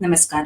नमस्कार.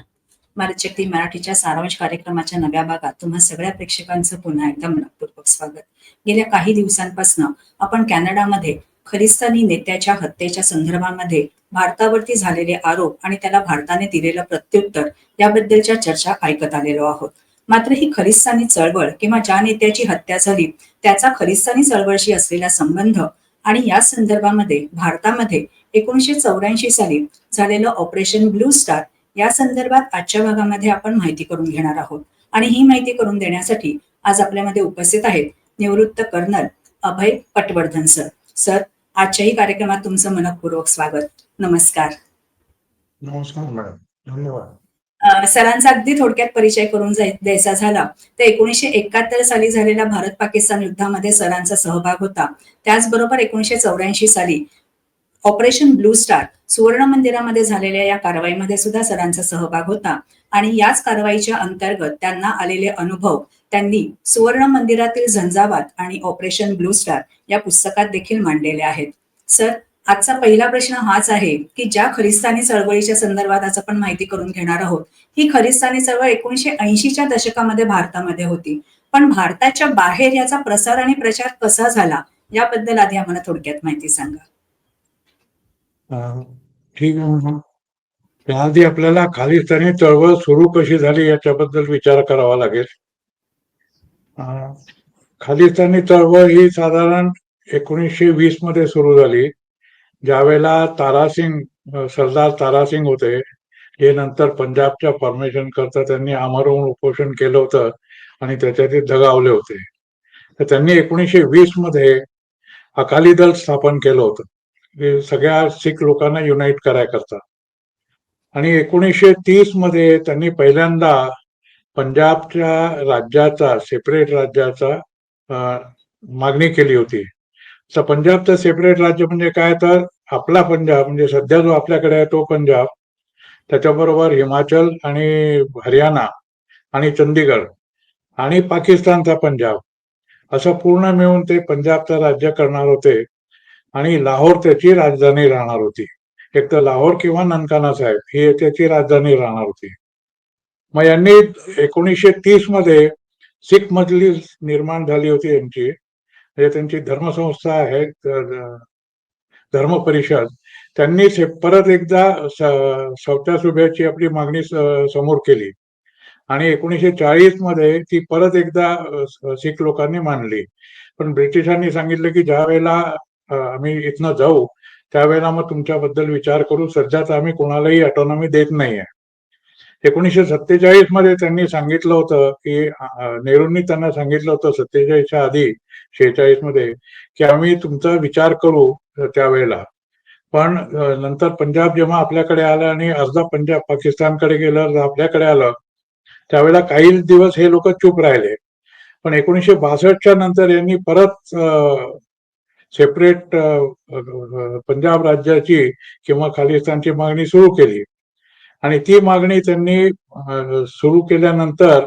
भारत मराठीच्या सारांश कार्यक्रमाच्या नव्या भागात तुम्हा सगळ्या प्रेक्षकांचं पुन्हा एकदा मनपूर्वक स्वागत. गेल्या काही दिवसांपासून आपण कॅनडामध्ये खलिस्तानी नेत्याच्या हत्येच्या संदर्भामध्ये भारतावरती झालेले आरोप आणि त्याला भारताने दिलेलं प्रत्युत्तर याबद्दलच्या चर्चा ऐकत आलेलो आहोत. मात्र ही खलिस्तानी चळवळ किंवा ज्या नेत्याची हत्या झाली त्याचा खलिस्तानी चळवळशी असलेला संबंध आणि या संदर्भामध्ये भारतामध्ये एकोणीशे चौऱ्याऐंशी साली झालेलं ऑपरेशन ब्लू स्टार या संदर्भात आजच्या भागामध्ये आपण माहिती करून घेणार आहोत. आणि ही माहिती करून देण्यासाठी आज आपल्यामध्ये उपस्थित आहेत निवृत्त colonel Abhay Patwardhan sir. Sir आजच्याही कार्यक्रमात तुमचं मनपूर्वक स्वागत. नमस्कार. नमस्कार मॅडम. धन्यवाद. सरांचा अगदी थोडक्यात परिचय करून द्यायचा झाला. तर एकोणीशे एकाहत्तर साली झालेल्या भारत पाकिस्तान युद्धामध्ये सरांचा सहभाग होता. त्याचबरोबर एकोणीशे चौऱ्याऐंशी साली ऑपरेशन ब्लू स्टार सुवर्ण मंदिरामध्ये झालेल्या या कारवाईमध्ये सुद्धा सरांचा सहभाग होता. आणि याच कारवाईच्या अंतर्गत त्यांना आलेले अनुभव त्यांनी सुवर्ण मंदिरातील झंझावात आणि ऑपरेशन ब्लू स्टार या पुस्तकात देखील मांडलेले आहेत. सर आजचा पहिला प्रश्न हाच आहे की ज्या खलिस्तानी चळवळीच्या संदर्भात आज आपण माहिती करून घेणार आहोत ही खलिस्तानी चळवळ एकोणीशे ऐंशीच्या दशकामध्ये भारतामध्ये होती. पण भारताच्या बाहेर याचा प्रसार आणि प्रचार कसा झाला याबद्दल आधी आम्हाला थोडक्यात माहिती सांगा. ठीक आहे मॅडम. त्याआधी आपल्याला खालिस्तानी चळवळ सुरू कशी झाली याच्याबद्दल विचार करावा लागेल. खालिस्तानी चळवळ ही साधारण एकोणीसशे वीसमध्ये सुरू झाली. ज्यावेळेला तारासिंग सरदार तारासिंग होते जे नंतर पंजाबच्या फॉर्मेशन करता त्यांनी आमरण उपोषण केलं होतं आणि त्याच्यात ते दगावले होते. तर त्यांनी एकोणीसशे वीसमध्ये अकाली दल स्थापन केलं होतं. सगळ्या शीख लोकांना युनाईट करायकरता आणि एकोणीसशे तीसमध्ये त्यांनी पहिल्यांदा पंजाबच्या राज्याचा सेपरेट राज्याचा मागणी केली होती. तर पंजाबचं सेपरेट राज्य म्हणजे काय? तर आपला पंजाब म्हणजे सध्या जो आपल्याकडे आहे तो पंजाब. त्याच्याबरोबर हिमाचल आणि हरियाणा आणि चंदीगड आणि पाकिस्तानचा पंजाब. असं पूर्ण मिळून ते पंजाबचं राज्य करणार होते. आणि लाहोर त्याची राजधानी राहणार होती. एक तर लाहोर किंवा ननकाना साहेब ही त्याची राजधानी राहणार होती. मग यांनी एकोणीसशे तीसमध्ये सिख मजलिस निर्माण झाली होती यांची. म्हणजे त्यांची धर्मसंस्था आहे धर्म परिषद. त्यांनी परत एकदा स- सुभ्याची आपली मागणी समोर केली. आणि एकोणीसशे चाळीसमध्ये ती परत एकदा सिख शीख लोकांनी मानली. पण ब्रिटिशांनी सांगितलं की ज्या वेळेला आम्ही इथनं जाऊ. त्यावेळेला मग तुमच्याबद्दल विचार करू सध्या तर आम्ही कोणालाही ऑटोनॉमी देत नाहीये. एकोणीसशे सत्तेचाळीसमध्ये त्यांनी सांगितलं होतं की नेहरूंनी त्यांना सांगितलं होतं सत्तेचाळीसच्या आधी शेहेचाळीसमध्ये की आम्ही तुमचा विचार करू त्यावेळेला. पण नंतर पंजाब जेव्हा आपल्याकडे आलं आणि अर्धा पंजाब पाकिस्तानकडे गेलं आपल्याकडे आलं त्यावेळेला काही दिवस हे लोक चूप राहिले. पण एकोणीसशे बासष्टच्या नंतर यांनी परत सेपरेट पंजाब राज्याची किंवा खालिस्तानची मागणी सुरू केली आणि ती मागणी त्यांनी सुरू केल्यानंतर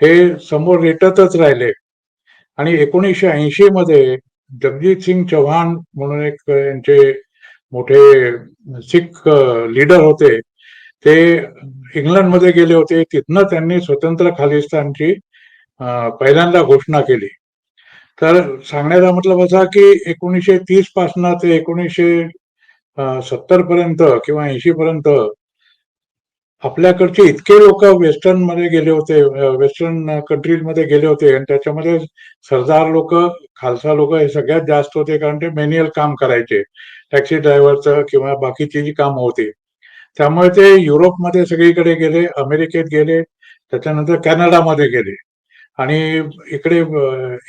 हे समोर रेटतच राहिले आणि एकोणीसशे ऐंशी मध्ये जगजीत सिंग चव्हाण म्हणून एक यांचे मोठे सिख लीडर होते ते इंग्लंडमध्ये गेले होते तिथनं त्यांनी स्वतंत्र खालिस्तानची पहिल्यांदा घोषणा केली तर सांगण्याचा मतलब असा की एकोणीसशे तीसपासून ते एकोणीसशे सत्तर पर्यंत किंवा ऐंशी पर्यंत आपल्याकडचे इतके लोक वेस्टर्नमध्ये गेले होते वेस्टर्न कंट्रीजमध्ये गेले होते आणि त्याच्यामध्ये सरदार लोक खालसा लोक हे सगळ्यात जास्त होते कारण ते मॅन्युअल काम करायचे. टॅक्सी ड्रायव्हरचं किंवा बाकीची जी कामं होती. त्यामुळे ते युरोपमध्ये सगळीकडे गेले अमेरिकेत गेले त्याच्यानंतर कॅनडामध्ये गेले. आणि इकडे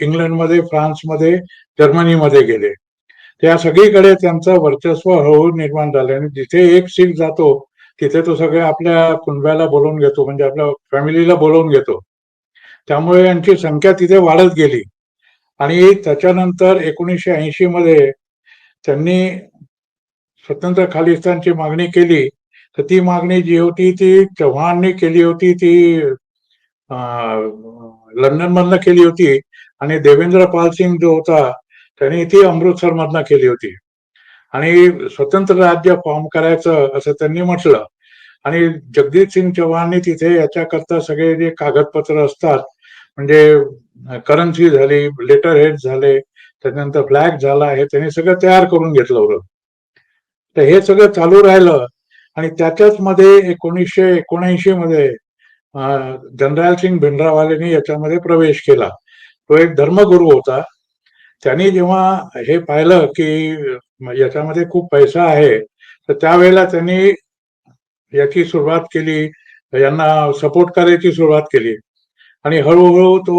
इंग्लंडमध्ये फ्रान्समध्ये जर्मनीमध्ये गेले. त्या सगळीकडे त्यांचं वर्चस्व हळूहळू निर्माण झालं आणि जिथे एक शीख जातो तिथे तो सगळे आपल्या कुणब्याला बोलवून घेतो म्हणजे आपल्या फॅमिलीला बोलवून घेतो. त्यामुळे यांची संख्या तिथे वाढत गेली. आणि त्याच्यानंतर एकोणीसशे ऐंशी मध्ये त्यांनी स्वतंत्र खालिस्तानची मागणी केली. तर ती मागणी जी होती ती चव्हाणने केली होती ती लंडन मधनं केली होती आणि देवेंद्र पाल सिंग जो होता त्याने ती अमृतसर मधनं केली होती. आणि स्वतंत्र राज्य फॉर्म करायचं असं त्यांनी म्हटलं. आणि जगदीप सिंग चव्हाणनी तिथे याच्याकरता सगळे जे कागदपत्र असतात म्हणजे करन्सी झाली लेटर हेड झाले त्याच्यानंतर फ्लॅग झाला हे त्यांनी सगळं तयार करून घेतलं होतं. तर हे सगळं चालू राहिलं आणि त्याच्याच मध्ये एकोणीसशे एकोणऐंशी मध्ये जनरल सिंग भिंडरावालेनी याच्यामध्ये प्रवेश केला. तो एक धर्मगुरू होता. त्यांनी जेव्हा हे पाहिलं की याच्यामध्ये खूप पैसा आहे तर त्यावेळेला त्यांनी याची सुरुवात केली. यांना सपोर्ट करायची सुरुवात केली. आणि हळूहळू तो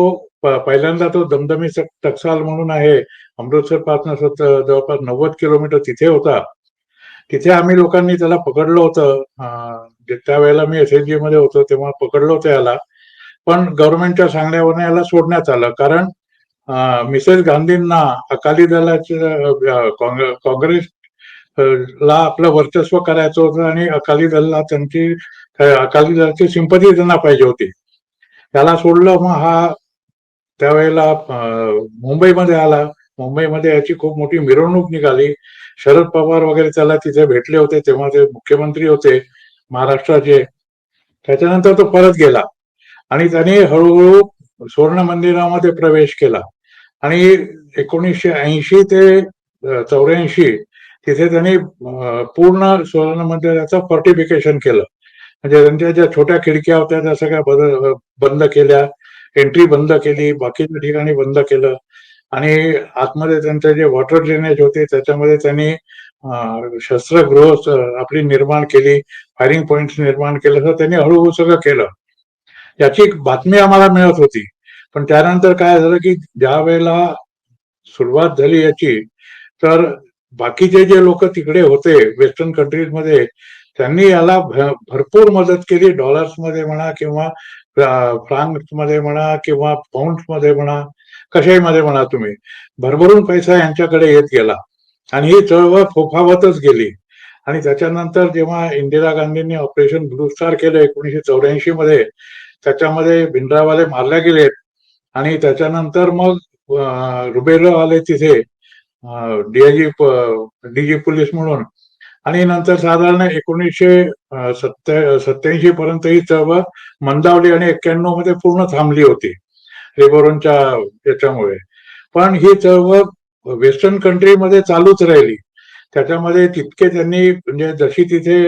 पहिल्यांदा तो दमदमी टक्साल म्हणून आहे. अमृतसरपासून जवळपास नव्वद किलोमीटर तिथे होता. तिथे आम्ही लोकांनी त्याला पकडलं होतं. अं, वेळेला त्यावेळेला मी एसमध्ये होतो तेव्हा पकडलं होतं याला. पण गव्हर्नमेंटच्या सांगण्यावर याला सोडण्यात आलं. कारण मिसेस गांधींना अकाली दलाच्या काँग्रेस ला आपलं वर्चस्व करायचं होतं आणि अकाली दलला त्यांची अकाली दलाची सिंपती त्यांना पाहिजे होती. त्याला सोडलं मग हा त्यावेळेला मुंबईमध्ये आला. मुंबईमध्ये याची खूप मोठी मिरवणूक निघाली. शरद पवार वगैरे त्याला तिथे भेटले होते तेव्हा ते मुख्यमंत्री होते. महाराष्ट्राचे. त्याच्यानंतर तो परत गेला. आणि त्याने हळूहळू सुवर्ण मंदिरामध्ये प्रवेश केला. आणि एकोणीसशे ऐंशी ते चौऱ्याऐंशी तिथे त्यांनी पूर्ण सुवर्ण मंदिराचं फॉर्टिफिकेशन केलं. म्हणजे त्यांच्या ज्या छोट्या खिडक्या होत्या त्या सगळ्या बद- बंद केल्या. एंट्री बंद केली. बाकीच्या ठिकाणी बंद केलं. आणि आतमध्ये त्यांचे जे वॉटर ड्रेनेज होते त्याच्यामध्ये त्यांनी शस्त्रगृह आपली निर्माण केली फायरिंग पॉइंट निर्माण केलं तर त्यांनी हळूहळू सगळं केलं. याची बातमी आम्हाला मिळत होती. पण त्यानंतर काय झालं की ज्या वेळेला सुरुवात झाली याची तर बाकीचे जे लोक तिकडे होते वेस्टर्न कंट्रीजमध्ये त्यांनी याला भरपूर मदत केली डॉलर्समध्ये म्हणा किंवा फ्रान्समध्ये म्हणा किंवा पाऊंडमध्ये म्हणा कशाही मध्ये म्हणा तुम्ही भरभरून पैसा यांच्याकडे येत गेला. आणि ही चळवळ फोफावतच गेली. आणि त्याच्यानंतर जेव्हा इंदिरा गांधींनी ऑपरेशन ब्लू स्टार केलं एकोणीशे चौऱ्याऐंशी मध्ये त्याच्यामध्ये भिंड्रावाले मारले गेलेत. आणि त्याच्यानंतर मग अं, रुबेलो आले तिथे डीआयजी डीजी पोलीस म्हणून. आणि नंतर साधारण एकोणीसशे सत्त्या सत्या सत्याऐंशी पर्यंत ही चळवळ मंदावली आणि एक्क्याण्णवमध्ये पूर्ण थांबली होती. रेबोरनच्या याच्यामुळे. पण ही चळवळ वेस्टर्न कंट्रीमध्ये चालूच राहिली. त्याच्यामध्ये तितके त्यांनी म्हणजे जशी तिथे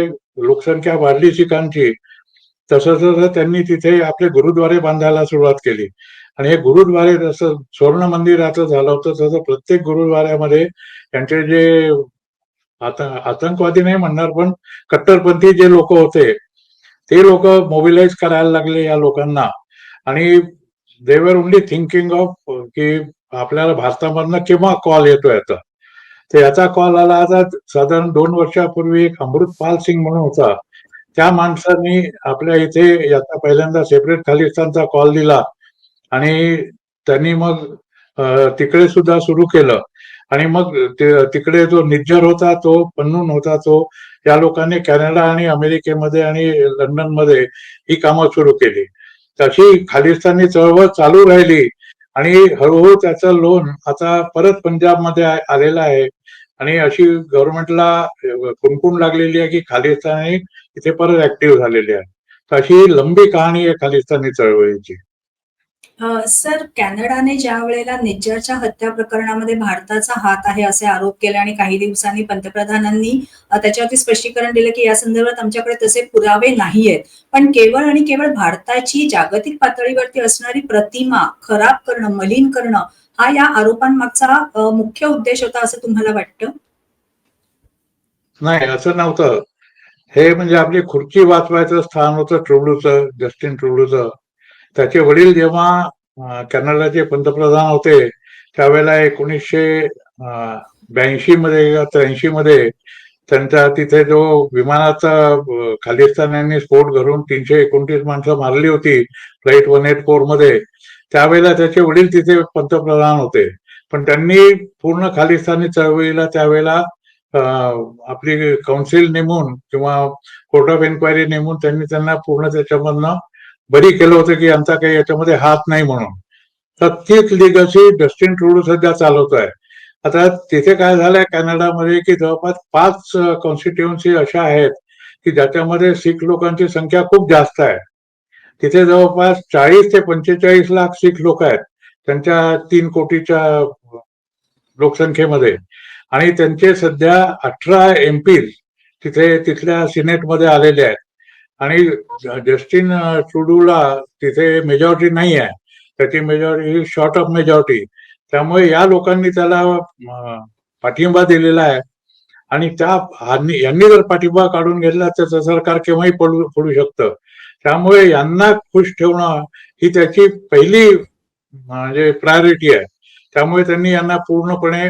लोकसंख्या वाढली शिखांची तसं तसं त्यांनी तिथे आपले गुरुद्वारे बांधायला सुरुवात केली. आणि हे गुरुद्वारे जसं स्वर्ण मंदिराचं झालं होतं तसं प्रत्येक गुरुद्वाऱ्यामध्ये त्यांचे जे आता आतंकवादी नाही म्हणणार पण कट्टरपंथी जे लोक होते ते लोक मोबिलाइज करायला लागले या लोकांना. आणि देवर ओनली थिंकिंग ऑफ की आपल्याला भारतामधनं केव्हा कॉल येतो याचा तर याचा कॉल आला आता साधारण दोन वर्षापूर्वी एक अमृतपाल सिंग म्हणून होता. त्या माणसांनी आपल्या इथे याचा पहिल्यांदा सेपरेट खालिस्तानचा कॉल दिला. आणि त्यांनी मग तिकडे सुद्धा सुरू केलं. आणि मग तिकडे जो निज्जर होता तो पन्नून होता तो या लोकांनी कॅनडा आणि अमेरिकेमध्ये आणि लंडनमध्ये ही कामं सुरू केली. तशी खालिस्तानी चळवळ चालू राहिली. आणि हळूहळू त्याचं लोन आता परत पंजाबमध्ये आलेलं आहे. आणि अशी गव्हर्नमेंटला कुणकुण लागलेली आहे की खालिस्तानी इथे परत ऍक्टिव्ह झालेली आहे. तर अशी लंबी कहाणी आहे खालिस्तानी चळवळीची. सर कॅनडाने ज्या वेळेला निज्जरच्या हत्या प्रकरणामध्ये भारताचा हात आहे असे आरोप केले आणि काही दिवसांनी पंतप्रधानांनी त्याच्यावरती स्पष्टीकरण दिलं की या संदर्भात आमच्याकडे तसे पुरावे नाहीयेत. पण केवळ आणि केवळ भारताची जागतिक पातळीवरती असणारी प्रतिमा खराब करणं मलिन करणं हा या आरोपांमागचा मुख्य उद्देश होता असं तुम्हाला वाटतं? नाही असं नव्हतं. हे म्हणजे आपली खुर्ची वाचवायचं स्थान होतं ट्रुडूचं जस्टिन ट्रुडूचं. त्याचे वडील जेव्हा कॅनडाचे पंतप्रधान होते त्यावेळेला एकोणीसशे ब्याऐंशी मध्ये किंवा त्र्याऐंशी मध्ये त्यांचा तिथे जो विमानाचा खालिस्तान्यांनी स्फोट घडून तीनशे एकोणतीस माणसं मारली होती फ्लाईट वन एट फोरमध्ये त्यावेळेला त्याचे वडील तिथे पंतप्रधान होते. पण त्यांनी पूर्ण खालिस्तानी चळवळीला त्यावेळेला आपली काउन्सिल नेमून किंवा कोर्ट ऑफ एन्क्वायरी नेमून त्यांनी त्यांना पूर्ण त्याच्यामधनं बरी केलं होतं की यांचा काही याच्यामध्ये हात नाही म्हणून. तर तीच लिगसी डस्टिन ट्रुडो सध्या चालवत आहे. आता तिथे काय झालंय कॅनडामध्ये की जवळपास पाच कॉन्स्टिट्युन्सी अशा आहेत की ज्याच्यामध्ये शीख लोकांची संख्या खूप जास्त आहे. तिथे जवळपास चाळीस ते पंचेचाळीस लाख शीख लोक आहेत त्यांच्या तीन कोटीच्या लोकसंख्येमध्ये. आणि त्यांचे सध्या अठरा एमपी तिथे तिथल्या सिनेटमध्ये आलेले आहेत. आणि जस्टिन ट्रुडूला तिथे मेजॉरिटी नाही आहे त्याची मेजॉरिटी शॉर्ट ऑफ मेजॉरिटी त्यामुळे या लोकांनी त्याला पाठिंबा दिलेला आहे. आणि त्या यांनी जर पाठिंबा काढून घेतला तर त्याचं सरकार केव्हाही पडू पडू शकतं. त्यामुळे यांना खुश ठेवणं ही त्याची पहिली म्हणजे प्रायोरिटी आहे. त्यामुळे त्यांनी यांना पूर्णपणे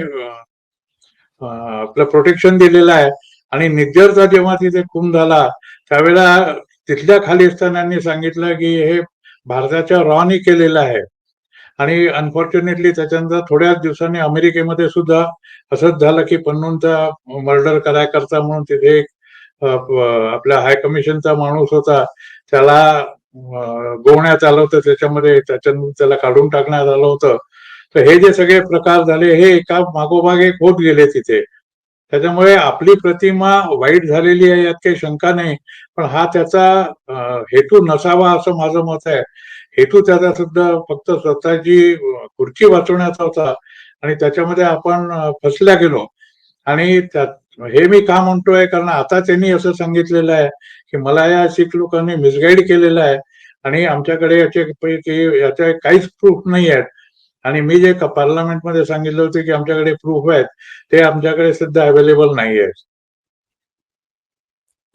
आपलं प्रोटेक्शन दिलेलं आहे. आणि निज्जरचा जेव्हा तिथे खून झाला त्यावेळेला तिथल्या खालिस्तानांनी सांगितलं की हे भारताच्या रॉनी केलेलं आहे. आणि अनफॉर्च्युनेटली त्याच्यानंतर थोड्याच दिवसांनी अमेरिकेमध्ये सुद्धा असंच झालं की पन्नूंचा मर्डर करायकरता म्हणून तिथे एक आपल्या हाय कमिशनचा माणूस होता. त्याला गोवण्यात आलं होतं. त्याच्यामध्ये त्याच्यानंतर त्याला काढून टाकण्यात आलं होतं. तर हे जे सगळे प्रकार झाले हे एका मागोमाग एक होत गेले तिथे. त्याच्यामुळे आपली प्रतिमा वाईट झालेली आहे यात काही शंका नाही. पण हा त्याचा हेतू नसावा असं माझं मत आहे. हेतू त्याचा सुद्धा फक्त स्वतःची खुर्ची वाचवण्याचा होता आणि त्याच्यामध्ये आपण फसल्या गेलो. आणि त्यात हे मी का म्हणतोय? कारण आता त्यांनी असं सांगितलेलं आहे की मला या शीख लोकांनी मिसगाईड केलेलं आहे. आणि आमच्याकडे याचे पैकी याचे काहीच प्रूफ नाही आहेत. आणि मी जे पार्लमेंटमध्ये सांगितलं होतं की आमच्याकडे प्रूफ आहेत ते आमच्याकडे सध्या अवेलेबल नाही आहेत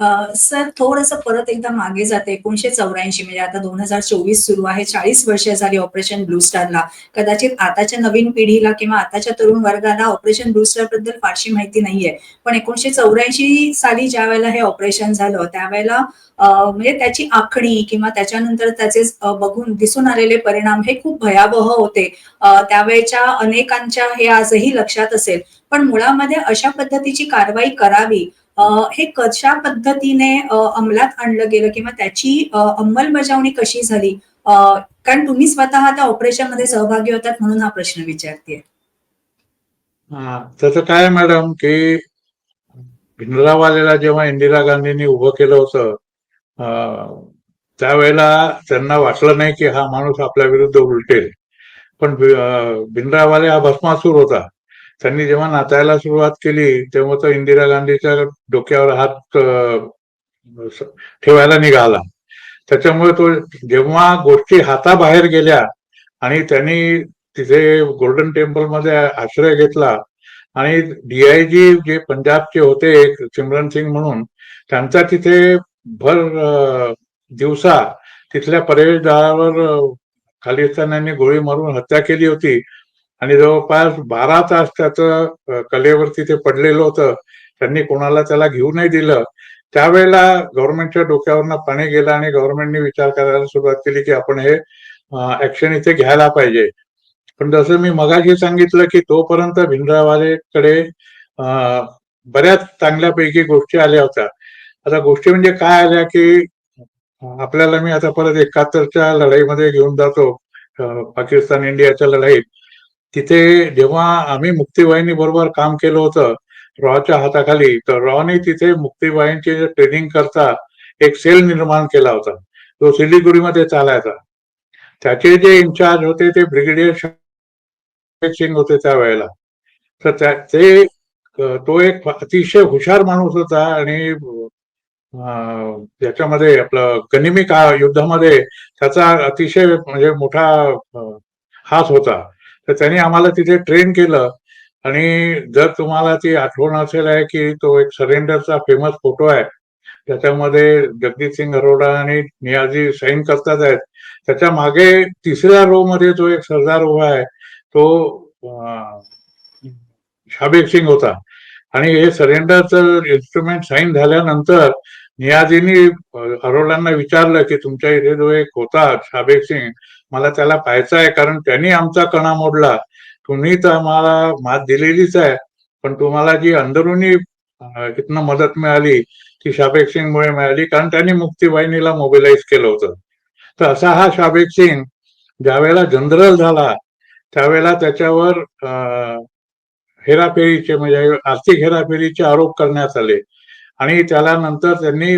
सर थोडंसं परत एकदा मागे जाते. एकोणीशे चौऱ्याऐंशी म्हणजे आता दोन हजार चोवीस सुरू आहे. चाळीस वर्ष झाली ऑपरेशन ब्लू स्टारला. कदाचित आताच्या नवीन पिढीला किंवा आताच्या तरुण वर्गाला ऑपरेशन ब्लू स्टारबद्दल फारशी माहिती नाहीये. पण एकोणीशे चौऱ्याऐंशी साली ज्या वेळेला हे ऑपरेशन झालं त्यावेळेला म्हणजे त्याची आखणी किंवा त्याच्यानंतर त्याचे बघून दिसून आलेले परिणाम हे खूप भयावह होते. त्यावेळेच्या अनेकांच्या हे आजही लक्षात असेल. पण मुळामध्ये अशा पद्धतीची कारवाई करावी हे कशा पद्धतीने अंमलात आणलं गेलं किंवा त्याची अंमलबजावणी कशी झाली? कारण तुम्ही स्वतः त्या ऑपरेशनमध्ये सहभागी होतात म्हणून हा प्रश्न विचारते हा, त्याचं काय मॅडम की भिंडरावालेला जेव्हा इंदिरा गांधींनी उभं केलं होतं त्यावेळेला त्यांना वाटलं नाही की हा माणूस आपल्या विरुद्ध उलटेल. पण भि- भिंडरावाले हा भस्मासूर होता. त्यांनी जेव्हा नाचायला सुरुवात केली तेव्हा तो इंदिरा गांधीच्या डोक्यावर हात ठेवायला निघाला. त्याच्यामुळे तो जेव्हा गोष्टी हाताबाहेर गेल्या आणि त्यांनी तिथे गोल्डन टेम्पलमध्ये आश्रय घेतला आणि डीआयजी जे पंजाबचे होते एक सिमरन सिंग म्हणून त्यांचा तिथे भर दिवसा तिथल्या प्रवेशद्वारावर अं, खालिस्तान्यांनी गोळी मारून हत्या केली होती. आणि जवळपास बारा तास त्याचं कलेवरती ते पडलेलं होतं. त्यांनी कोणाला त्याला घेऊ नाही दिलं. त्यावेळेला गव्हर्नमेंटच्या डोक्यावरनं पाणी गेलं आणि गव्हर्नमेंटने विचार करायला सुरुवात केली की आपण हे ऍक्शन इथे घ्यायला पाहिजे. पण जसं मी मगाशी सांगितलं की तोपर्यंत भिंडरावालेकडे बऱ्याच चांगल्यापैकी गोष्टी आल्या होत्या. आता गोष्टी म्हणजे काय आल्या की आपल्याला मी आता परत एकाहत्तरच्या लढाईमध्ये घेऊन जातो पाकिस्तान इंडियाच्या लढाईत. तिथे जेव्हा आम्ही मुक्तीवाहिनी बरोबर काम केलं होतं रॉच्या हाताखाली तर रॉने तिथे मुक्तीवाहिनीचे ट्रेनिंग करता एक सेल निर्माण केला होता. तो सिलिगुडीमध्ये चालायचा. त्याचे जे इन्चार्ज होते ते ब्रिगेडियर सिंग होते त्यावेळेला. तर ते तो एक अतिशय हुशार माणूस होता आणि त्याच्यामध्ये आपलं गनिमी का युद्धामध्ये त्याचा अतिशय म्हणजे मोठा हात होता. तर त्यांनी आम्हाला तिथे ट्रेन केलं. आणि जर तुम्हाला ती आठवण असेल आहे की तो एक सरेंडरचा फेमस फोटो आहे. त्याच्यामध्ये जगदीप सिंग अरोडा आणि नियाजी साईन करतात आहेत. त्याच्यामागे तिसऱ्या रो मध्ये जो एक सरदार उभा आहे तो अं, शाबेग सिंग होता. आणि हे सरेंडरचं इन्स्ट्रुमेंट साईन झाल्यानंतर नियाजीनी अरोडांना विचारलं की तुमच्या इथे जो एक होता शाबेग सिंग मला त्याला पाहायचं आहे कारण त्यांनी आमचा कणा मोडला. तुम्ही तर आम्हाला मात दिलेलीच आहे पण तुम्हाला जी अंदरुनी अं, इथनं मदत मिळाली ती शाबेक सिंगमुळे मिळाली कारण त्यांनी मुक्तीवाहिनीला मोबिलाईज केलं होतं. तर असा हा शाबेक सिंग ज्यावेळेला जनरल झाला त्यावेळेला त्याच्यावर हेराफेरीचे म्हणजे आर्थिक हेराफेरीचे आरोप करण्यात आले. आणि त्याला नंतर त्यांनी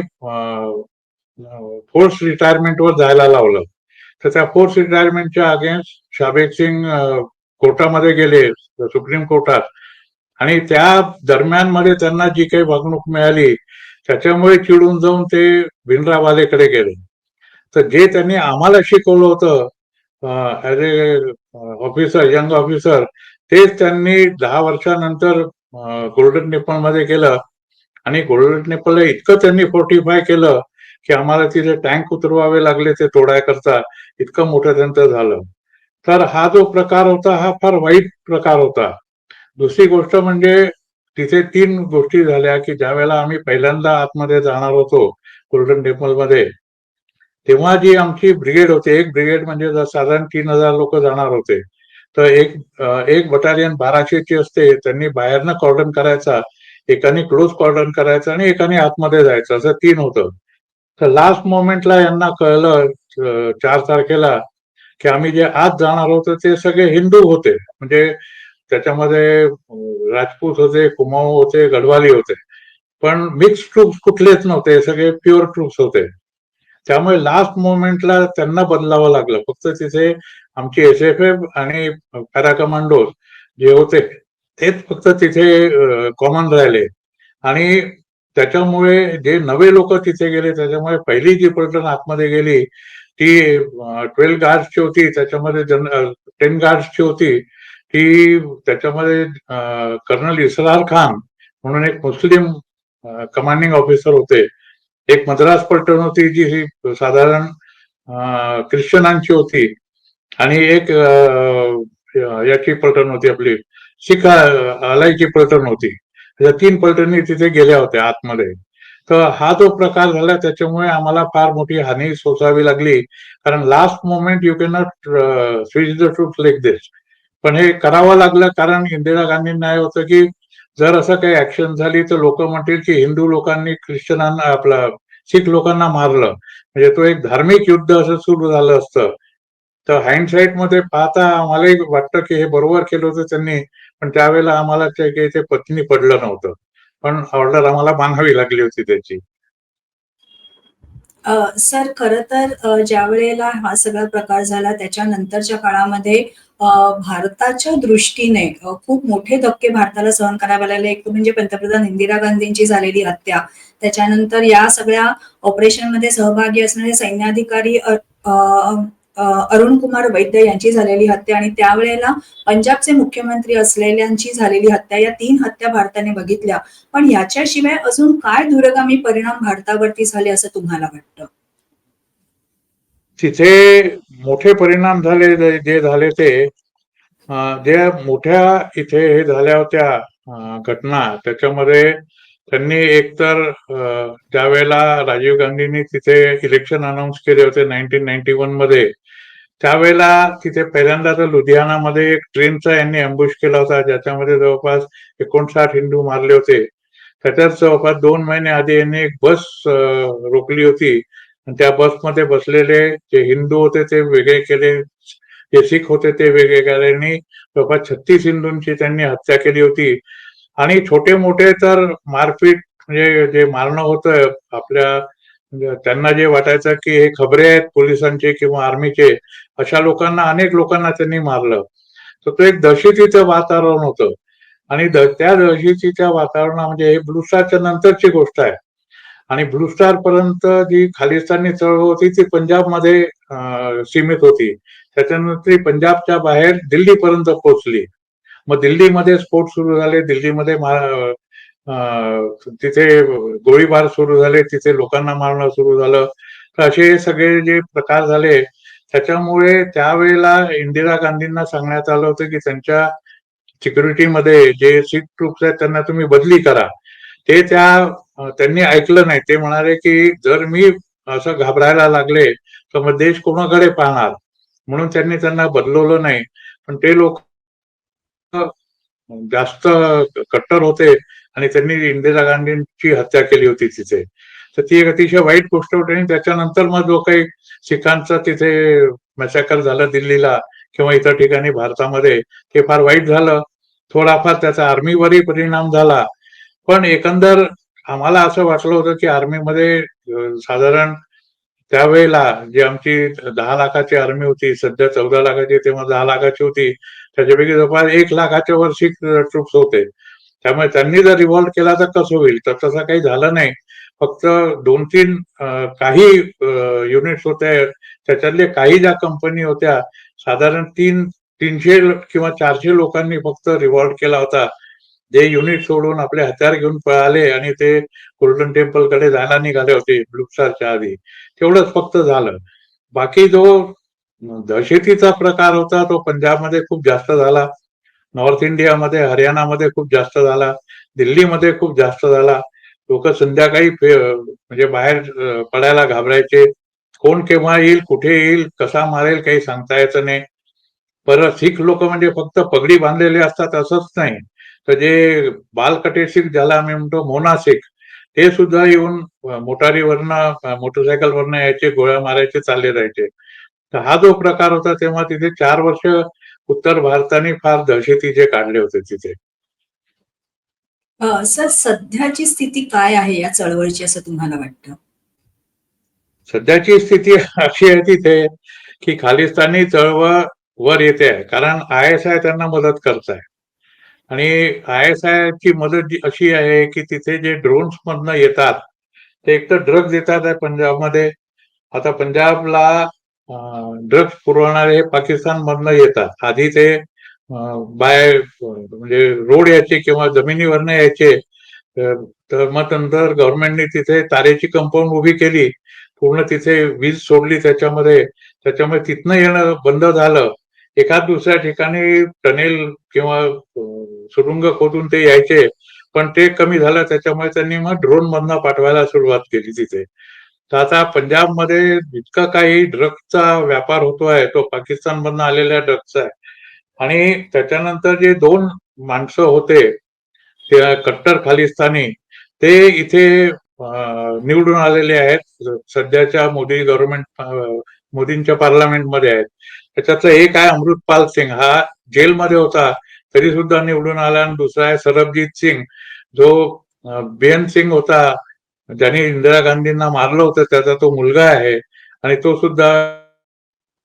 फोर्स रिटायरमेंटवर जायला लावलं. तर त्या फोर्स रिटायरमेंटच्या अगेन्स्ट शाबेग सिंग कोर्टामध्ये गेले सुप्रीम कोर्टात आणि त्या दरम्यानमध्ये त्यांना जी काही वागणूक मिळाली त्याच्यामुळे चिडून जाऊन ते भिनरावालेकडे गेले. तर जे त्यांनी आम्हाला शिकवलं होतं as a officer young officer तेच त्यांनी दहा वर्षानंतर गोल्डन टेम्पलमध्ये केलं. आणि गोल्डन टेम्पलला इतकं त्यांनी फोर्टिफाय केलं की आम्हाला तिथे टँक उतरवावे लागले ते तोडायकरता इतकं मोठं त्यांचं झालं. तर हा जो प्रकार होता हा फार वाईट प्रकार होता. दुसरी गोष्ट म्हणजे तिथे तीन गोष्टी झाल्या की ज्या वेळेला आम्ही पहिल्यांदा आतमध्ये जाणार होतो गोल्डन टेम्पलमध्ये तेव्हा जी आमची ब्रिगेड होती एक ब्रिगेड म्हणजे जर साधारण तीन हजार लोक जाणार होते तर एक एक बटालियन बाराशेची असते त्यांनी बाहेरनं कॉर्डन करायचा एकाने क्लोज कॉर्डन करायचं आणि एकाने आतमध्ये जायचं असं तीन होतं. तर लास्ट मोमेंटला यांना कळलं चार तारखेला की आम्ही जे आज जाणार होतो ते सगळे हिंदू होते. म्हणजे त्याच्यामध्ये राजपूत होते कुमाऊ होते गढवाली होते. पण मिक्स ट्रुप्स कुठलेच नव्हते सगळे प्युअर ट्रुप्स होते. त्यामुळे लास्ट मोमेंटला त्यांना बदलावं लागलं. फक्त तिथे आमची एस एफ एफ आणि पॅरा कमांडोज जे होते तेच फक्त तिथे कॉमन राहिले. आणि त्याच्यामुळे जे नवे लोक तिथे गेले त्याच्यामुळे पहिली जी पलटण आतमध्ये गेली ती ट्वेल्व गार्ड्सची होती त्याच्यामध्ये जन टेन गार्ड्सची होती ती त्याच्यामध्ये कर्नल इसरार खान म्हणून एक मुस्लिम कमांडिंग ऑफिसर होते. एक मद्रास पलटण होती जी ही साधारण ख्रिश्चनांची होती. आणि एक याची पलटण होती आपली शिख अलायची पलटण होती. या तीन पलटणी तिथे गेल्या होत्या आतमध्ये. तर हा जो प्रकार झाला त्याच्यामुळे आम्हाला फार मोठी हानी सोसावी लागली. कारण last moment you can not switch the troops like this पण हे करावं लागलं कारण इंदिरा गांधींना हे होतं की जर असं काही ऍक्शन झाली तर लोक म्हणतील की हिंदू लोकांनी ख्रिश्चनांना आपला शीख लोकांना मारलं. म्हणजे तो एक धार्मिक युद्ध असं सुरू झालं असतं. तर हँडसाईटमध्ये पाहता आम्हालाही वाटतं की हे बरोबर केलं होतं त्यांनी. पण त्यावेळेला आम्हाला ते काही ते पत्नी पडलं नव्हतं. पण ऑर्डर आम्हाला बांधावी लागली होती त्याची. सर खर तर ज्या वेळेला हा सगळा प्रकार झाला त्याच्यानंतरच्या काळामध्ये भारताच्या दृष्टीने खूप मोठे धक्के भारताला सहन करावे लागले. एक म्हणजे पंतप्रधान इंदिरा गांधींची झालेली हत्या. त्याच्यानंतर या सगळ्या ऑपरेशनमध्ये सहभागी असणारे सैन्याधिकारी अ, अरुण कुमार वैद्य यांची झालेली हत्या आणि त्यावेळेला पंजाबचे मुख्यमंत्री असलेल्यांची झालेली हत्या या तीन हत्या भारताने बघितल्या. पण याच्याशिवाय अजून काय दूरगामी परिणाम भारतावरती झाले असं तुम्हाला वाटतं? तिथे मोठे परिणाम झाले जे- झाले ते जे मोठ्या इथे हे झाल्या होत्या घटना त्याच्यामध्ये त्यांनी एकतर ज्या त्यावेळेला राजीव गांधींनी तिथे इलेक्शन अनाऊन्स केले होते नाईन्टीन नाईन्टी वनमध्ये त्यावेळेला तिथे पहिल्यांदा तर लुधियानामध्ये एक ट्रेनचा यांनी अम्बुश केला होता ज्याच्यामध्ये जवळपास एकोणसाठ हिंदू मारले होते. त्याच्यात जवळपास दोन महिने आधी यांनी एक बस रोखली होती. आणि त्या बसमध्ये बसलेले जे हिंदू होते ते वेगळे केले जे शीख होते ते वेगळे केले. आणि जवळपास छत्तीस हिंदूंची त्यांनी हत्या केली होती. आणि छोटे मोठे तर मारपीट म्हणजे जे मारणं होतं आपल्या म्हणजे त्यांना जे वाटायचं की हे खबरे आहेत पोलिसांचे किंवा आर्मीचे अशा लोकांना अनेक लोकांना त्यांनी मारलं. तर तो एक दहशतीचं वातावरण होतं. आणि त्या दहशतीच्या वातावरणा म्हणजे हे ब्लू स्टारच्या नंतरची गोष्ट आहे. आणि ब्लू स्टार पर्यंत जी खालिस्तानी चळवळ होती ती पंजाबमध्ये सीमित होती. त्याच्यानंतर ती पंजाबच्या बाहेर दिल्लीपर्यंत पोहोचली. मग दिल्लीमध्ये स्फोट सुरू झाले. दिल्लीमध्ये तिथे गोळीबार सुरू झाले तिथे लोकांना मारणं सुरू झालं. तर असे सगळे जे प्रकार झाले त्याच्यामुळे त्यावेळेला इंदिरा गांधींना सांगण्यात आलं होतं की त्यांच्या सिक्युरिटीमध्ये जे सीख ट्रुप्स आहेत त्यांना तुम्ही बदली करा. ते त्या त्यांनी ऐकलं नाही. ते म्हणाले की जर मी असं घाबरायला लागले तर मग देश कोणाकडे पाहणार? म्हणून त्यांनी त्यांना बदलवलं नाही. पण ते लोक जास्त कट्टर होते. आणि त्यांनी इंदिरा गांधींची हत्या केली होती तिथे. तर ती एक अतिशय वाईट गोष्ट होती आणि त्याच्यानंतर मग जो काही शिखांचा तिथे मॅसेकर झालं दिल्लीला किंवा इतर ठिकाणी भारतामध्ये ते फार वाईट झालं. थोडाफार त्याचा आर्मीवरही परिणाम झाला. पण एकंदर आम्हाला असं वाटलं होतं की आर्मीमध्ये साधारण त्यावेळेला जी आमची दहा लाखाची आर्मी होती सध्या चौदा लाखाची तेव्हा दहा लाखाची होती त्याच्यापैकी जवळपास एक लाखाच्या वर्षी ट्रुप्स होते. त्यामुळे त्यांनी जर रिव्हॉल्व केला तर कसं होईल? तर तसं काही झालं नाही. फक्त दोन तीन काही युनिट्स होते. त्याच्यातले काही ज्या कंपनी होत्या साधारण तीन तीनशे किंवा चारशे लोकांनी फक्त रिव्हॉल्व केला होता. जे युनिट सोडून आपले हत्यार घेऊन पळाले आणि ते गोल्डन टेम्पलकडे जायला निघाले होते ब्लुपसारच्या आधी. तेवढंच फक्त झालं. बाकी जो दहशतीचा प्रकार होता तो पंजाबमध्ये खूप जास्त झाला. नॉर्थ इंडियामध्ये हरियाणामध्ये खूप जास्त झाला दिल्लीमध्ये खूप जास्त झाला. लोक संध्याकाळी म्हणजे बाहेर पडायला घाबरायचे. कोण केव्हा येईल कुठे येईल कसा मारेल काही सांगता येतं नाही. परत शीख लोक म्हणजे फक्त पगडी बांधलेले असतात असंच नाही. तर जे बालकटे शीख ज्याला आम्ही म्हणतो मोना शीख ते सुद्धा येऊन मोटारीवरनं मोटरसायकलवरनं यायचे गोळ्या मारायचे चालले राहायचे तर हा जो प्रकार होता तेव्हा तिथे चार वर्ष उत्तर भारताने फार दहशतीचे काढले होते तिथे. सर सध्याची स्थिती काय आहे या चळवळीची असं तुम्हाला वाटतं? सध्याची स्थिती अशी आहे तिथे की खालिस्तानी चळवळ वर येते आहे कारण आय एस आय त्यांना मदत करत आहे आणि आय एस आय ची मदत अशी आहे की तिथे जे ड्रोन्स मधनं येतात ते एक तर ड्रग्ज येतात आहे पंजाबमध्ये. आता पंजाबला ड्रग्ज पुरवणारे पाकिस्तान मधनं येतात. आधी ते बाय म्हणजे रोड यायचे किंवा जमिनीवरनं यायचे तर मग नंतर गव्हर्नमेंटने तिथे तारेची कंपाऊंड उभी केली. पूर्ण तिथे वीज सोडली त्याच्यामध्ये. त्याच्यामुळे तिथनं येणं बंद झालं. एखाद दुसऱ्या ठिकाणी टनेल किंवा सुरुंग खोदून ते यायचे. पण ते कमी झालं. त्याच्यामुळे त्यांनी मग ड्रोन मधनं पाठवायला सुरुवात केली तिथे. तर आता पंजाबमध्ये इतका काही ड्रग्जचा व्यापार होतोय तो पाकिस्तान मधनं आलेल्या ड्रग्जचा आहे. आणि त्याच्यानंतर जे दोन माणसं होते ते कट्टर खालिस्तानी ते इथे निवडून आलेले आहेत. सध्याच्या मोदी गव्हर्नमेंट मोदींच्या पार्लमेंटमध्ये आहेत. त्याच्यातलं एक आहे अमृतपाल सिंग. हा जेलमध्ये होता तरी सुद्धा निवडून आला. आणि दुसरा आहे सरबजीत सिंग. जो बेन सिंग होता ज्याने इंदिरा गांधींना मारलं होतं त्याचा तो मुलगा आहे आणि तो सुद्धा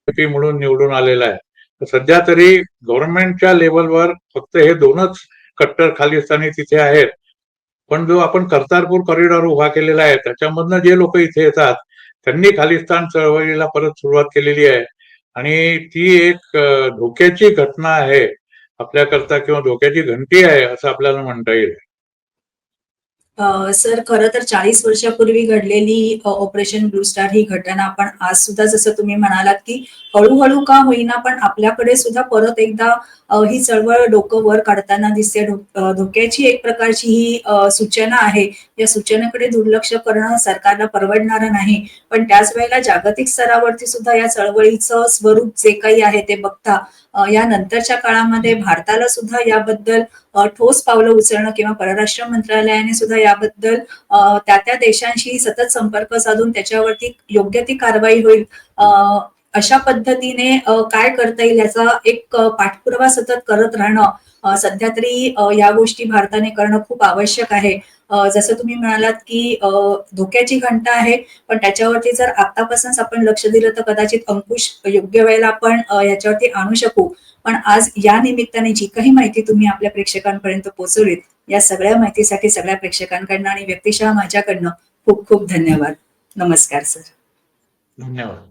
म्हणून निवडून आलेला आहे. तर सध्या तरी गव्हर्नमेंटच्या लेवलवर फक्त हे दोनच कट्टर खालिस्तानी तिथे आहेत. पण जो आपण कर्तारपूर कॉरिडॉर उभा केलेला आहे त्याच्यामधनं जे लोक इथे येतात त्यांनी खालिस्तान चळवळीला परत सुरुवात केलेली आहे. आणि ती एक धोक्याची घटना आहे आपल्याकरता किंवा धोक्याची घंटी आहे असं आपल्याला म्हणता येईल. सर खरं तर चाळीस वर्षापूर्वी घडलेली ऑपरेशन ब्लू स्टार ही घटना आपण आज सुद्धा जसं तुम्ही म्हणालात की हळूहळू का होईना पण आपल्याकडे सुद्धा परत एकदा ही चळवळ डोकं वर काढताना दिसते. धोक्याची एक प्रकारची ही सूचना आहे. या सूचनेकडे दुर्लक्ष करणं सरकारला परवडणार नाही. पण त्याच वेळेला जागतिक स्तरावरती सुद्धा या चळवळीचं स्वरूप जे काही आहे ते बघता या नंतरच्या काळामध्ये भारताला सुद्धा याबद्दल ठोस पावलं उचलणं किंवा परराष्ट्र मंत्रालयाने सुद्धा याबद्दल त्या त्या देशांशी सतत संपर्क साधून त्याच्यावरती योग्य ती कारवाई होईल. अशा पद्धतीने काय करता येईल याचा एक पाठपुरावा सतत करत राहणं सध्या तरी या गोष्टी भारताने करणं खूप आवश्यक आहे. जसं तुम्ही म्हणालात की धोक्याची घंटा आहे पण त्याच्यावरती जर आतापासूनच आपण लक्ष दिलं तर कदाचित अंकुश योग्य वेळेला आपण याच्यावरती आणू शकू. पण आज या निमित्ताने जी काही माहिती तुम्ही आपल्या प्रेक्षकांपर्यंत पोहोचवलीत या सगळ्या माहितीसाठी सगळ्या प्रेक्षकांकडनं आणि व्यक्तिशः माझ्याकडनं खूप खूप धन्यवाद. नमस्कार सर. धन्यवाद.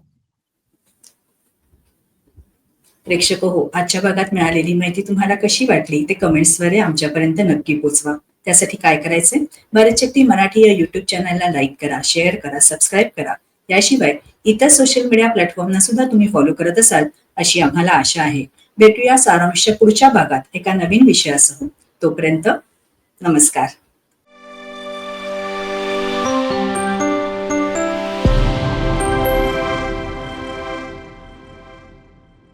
प्रेक्षक हो आजच्या भागात मिळालेली माहिती तुम्हाला कशी वाटली ते कमेंट्सद्वारे आमच्यापर्यंत नक्की पोचवा. त्यासाठी काय करायचे? भारत शक्ती मराठी या युट्यूब चॅनलला लाईक करा शेअर करा सबस्क्राईब करा. याशिवाय इतर सोशल मीडिया प्लॅटफॉर्मना सुद्धा तुम्ही फॉलो करत असाल अशी आम्हाला आशा आहे. भेटूया सारांश पुढच्या भागात एका नवीन विषयासह. तोपर्यंत नमस्कार.